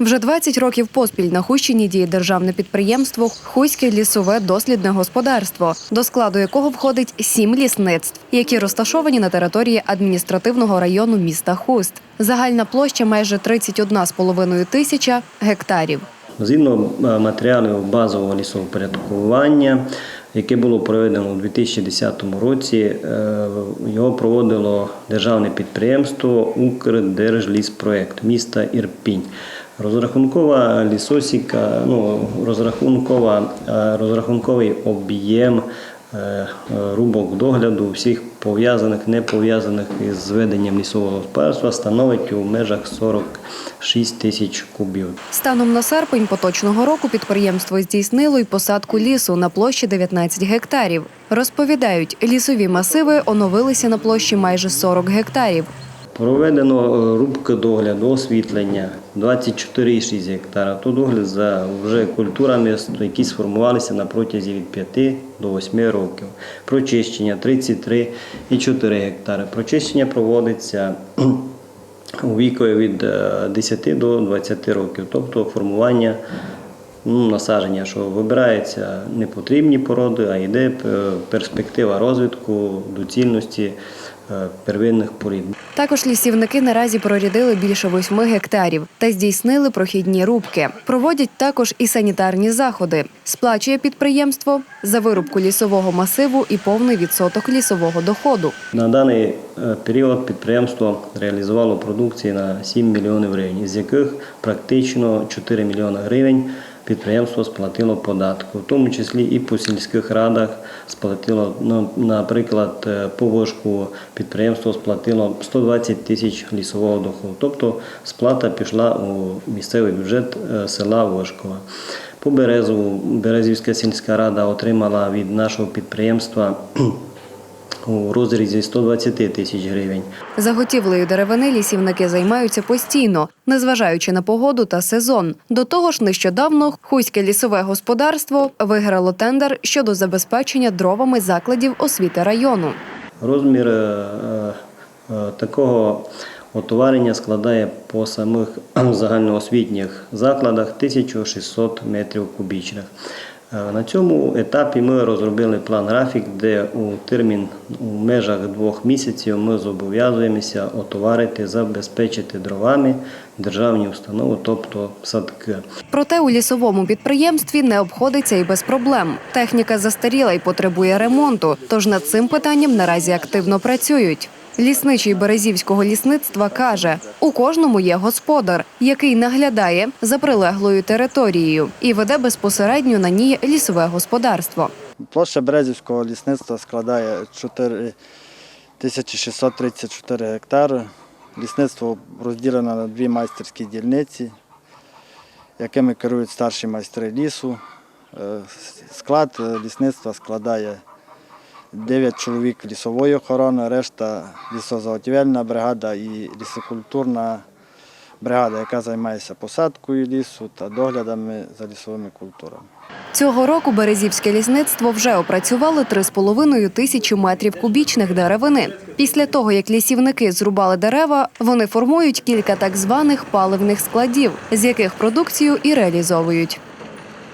Вже 20 років поспіль на Хущині діє державне підприємство Хуське лісове дослідне господарство, до складу якого входить сім лісництв, які розташовані на території адміністративного району міста Хуст. Загальна площа майже 31,5 тисяча гектарів. Згідно е, матеріалів базового лісовпорядкування, яке було проведено у 2010 році, е, його проводило державне підприємство Укрдержліспроект міста Ірпінь. Розрахункова лісосіка, ну, розрахункова, е, розрахунковий об'єм е, рубок догляду всіх пов'язаних, не пов'язаних із веденням лісового господарства становить у межах 46 тисяч кубів. Станом на серпень поточного року підприємство здійснило й посадку лісу на площі 19 гектарів. Розповідають, лісові масиви оновилися на площі майже 40 гектарів. Проведено е, рубки догляду, освітлення 24,6 гектара. То догляд за вже культурами, які сформувалися на протязі від 5 до 8 років. Прочищення 33,4 гектари. Прочищення проводиться у вікові від е, 10 до 20 років, тобто формування ну, насадження, що вибираються не потрібні породи, а йде е, перспектива розвитку доцільності е, первинних порід. Також лісівники наразі прорядили більше восьми гектарів та здійснили прохідні рубки. Проводять також і санітарні заходи. Сплачує підприємство за вирубку лісового масиву і повний відсоток лісового доходу. На даний е, період підприємство реалізувало продукції на 7 мільйонів гривень, з яких практично 4 мільйони гривень підприємство сплатило податку, в тому числі і по сільських радах сплатило, ну, наприклад, е, по вишку підприємство сплатило 120 тисяч лісового доходу. Тобто сплата пішла у місцевий бюджет е, села Вишкова. По Березову Березівська сільська рада отримала від нашого підприємства у розрізі 120 тисяч гривень. Заготівлею деревини лісівники займаються постійно, незважаючи на погоду та сезон. До того ж, нещодавно Хуське лісове господарство виграло тендер щодо забезпечення дровами закладів освіти району. Розмір е, е, такого отоварення складає по самих загальноосвітніх закладах 1600 метрів кубічних. Е, На цьому етапі ми розробили план графік, де у термін у межах двох місяців ми зобов'язуємося отоварити, забезпечити дровами державні установи, тобто садки. Проте у лісовому підприємстві не обходиться і без проблем. Техніка застаріла і потребує ремонту, тож над цим питанням наразі активно працюють. Лісничий Березівського лісництва каже, у кожному є господар, який наглядає за прилеглою територією і веде безпосередньо на ній лісове господарство. Площа Березівського лісництва складає 4634 гектари. Лісництво розділено на дві майстерські дільниці, якими керують старші майстри лісу. Е, Склад е, лісництва складає 9 чоловік лісової охорони, решта лісозаготівельна бригада і лісокультурна бригада, яка займається посадкою лісу та доглядами за лісовими культурами. Цього року Березівське лісництво вже опрацювало 3,5 тисячі метрів кубічних деревини. Після того, як лісівники зрубали дерева, вони формують кілька так званих паливних складів, з яких продукцію і реалізовують.